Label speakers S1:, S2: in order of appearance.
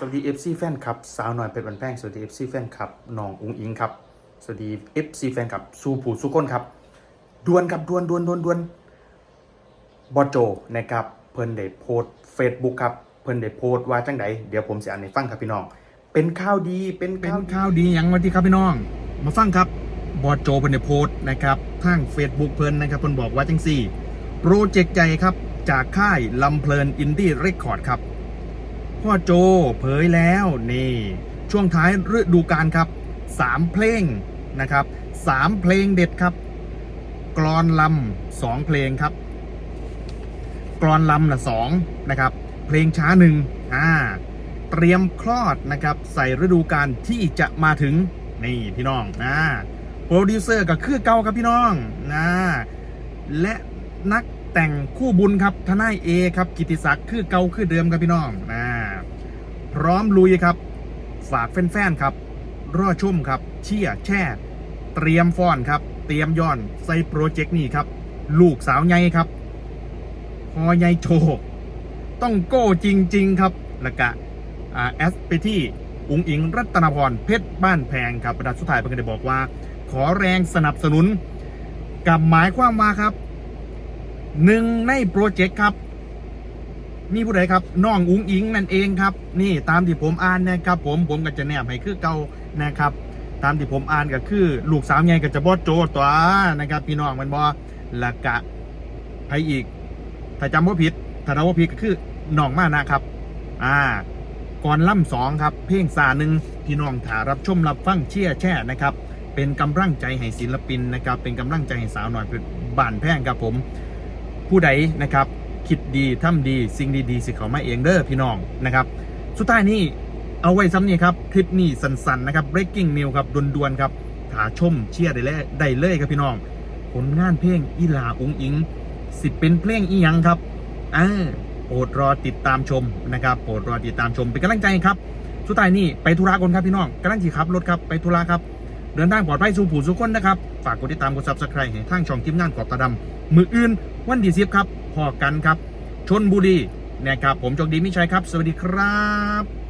S1: สวัสดี FC แฟนครับสาวหน่อยเป็นบันแป้งสวัสดี FC แฟนครับน้องอุ้งอิงครับสวัสดี FC แฟนครับสูผู้สุคนครับดวนครับดวนดวนดวนดวนบอโจนะครับเพิ่นได้โพสเฟซบุ๊กครับเพิ่นได้โพสว่าจังไดเดี๋ยวผมจะอ่านให้ฟังครับพี่น้อง เป็นข่าวดีเป็น
S2: เป็น
S1: ข่าว
S2: ข่าวดีอย่างวันที่ครับพี่น้อง มาฟังครับบอโจเพิ่นได้โพสนะครับทาง Facebook เพิ่นนะครับเพิ่นบอกว่าจังซี่ โปรเจกต์ใหญ่ครับจากค่ายลำเพลินอินดี้เรคคอร์ดครับ พ่อโจเผยแล้วนี่ช่วงท้ายฤดูกาลครับ3เพลงนะครับ3เพลงเด็ดครับ กรอนลำสองเพลงครับ กรอนลำละสองนะครับ เพลงช้าหนึ่งอ่าเตรียมคลอดนะครับใส่ฤดูกาลที่จะมาถึงนี่พี่น้องนะโปรดิวเซอร์ก็คือเก่าครับพี่น้องนะและนักแต่งคู่บุญครับทนายเอครับกิติศักดิ์คือเก่าคือเดิมครับพี่น้องนะ ร้อมลุยครับ ฝากแฟนๆครับ รอชุ่มครับ เชียแช่ เตรียมฟ้อนครับ เตรียมย้อนใส่โปรเจกต์นี้ครับ ลูกสาวใหญ่ครับพอใหญ่โชกต้องโก้จริง ๆ ครับแล้วก็อ่าแอสไปที่อุงอิงรัตนพรเพชรบ้านแพงครับประดาสุดท้ายเพิ่งได้บอกว่า ขอแรงสนับสนุน กับหมายความว่าครับหนึ่งในโปรเจกต์ครับ มีผู้ใดครับน้องอุงอิงนั่นเองครับ นี่ตามที่ผมอ่านนะครับผมผมก็จะแนบให้คือเก่านะครับ ตามที่ผมอ่านก็คือ ลูกสาวใหญ่ก็จะบอสโจตัวนะครับ พี่น้องมันบอละกะไปอีกถ้าจำว่าผิดถ้าเราว่าผิดก็คือน้องมานะครับ อ่าก่อนล่ำสองครับ เพลงสาหนึ่งพี่น้องถารับชมรับฟังเชียร์แช่นะครับ เป็นกำลังใจให้ศิลปินนะครับ เป็นกำลังใจให้สาวหน่อยเป็นบ้านแพงครับผม ผู้ใดนะครับ คิดดีทำดีสิ่งดีๆสิเขามาเองเด้อพี่น้องนะครับ สุดท้ายนี้เอาไว้ซ้ำนี่ครับ คลิปนี้สั้นๆนะครับ breaking news ครับด่วนๆครับถาชมเชียร์ได้เลยได้เลยครับพี่น้อง ผลงานเพลงอีลาอุ้งอิง สิเป็นเพลงอีหยังครับอ่าโปรดรอติดตามชมนะครับโปรดรอติดตามชมเป็นกำลังใจครับ สุดท้ายนี้ไปธุระก่อนครับพี่น้องกำลังขี่ขับรถครับไปธุระครับเดินทางปลอดภัยสู่ผู้สุขคนนะครับ ฝากกดติดตามกด subscribe ให้ทางช่องทีมงานกอบตาดำมืออื่นวันดีซิบครับ พอกันครับชนบุรีนะครับผมโจกดีมิชัยครับ สวัสดีครับ